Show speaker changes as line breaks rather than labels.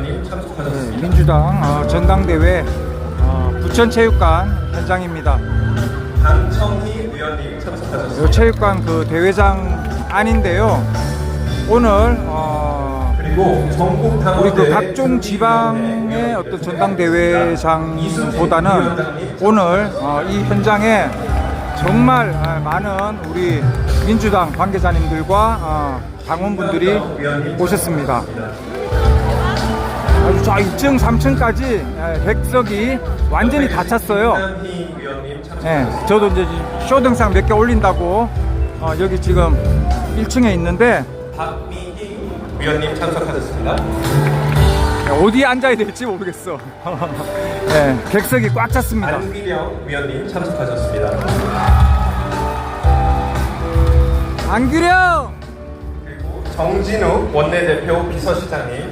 위원님 참석하셨습니다.
민주당 어, 전당대회 어, 부천체육관 현장입니다.
강청희 위원님 참석하셨습니다.
요 체육관 그 대회장 안인데요. 오늘 어,
그리고 전국
우리 그 각종 지방의 어떤 전당대회장보다는 오늘 어, 이 현장에 정말 어, 많은 우리 민주당 관계자님들과 어, 당원분들이 오셨습니다. 저 2층, 3층까지 백석이 완전히 다 찼어요. 예, 저도 이제 쇼 등상 몇 개 올린다고 어, 여기 지금 1층에 있는데
박미희 위원님 참석하셨습니다.
어디에 앉아야 될지 모르겠어. 예, 객석이 꽉 찼습니다.
안기령 위원님 참석하셨습니다.
안규령!
그리고 정진욱 원내대표 비서실장님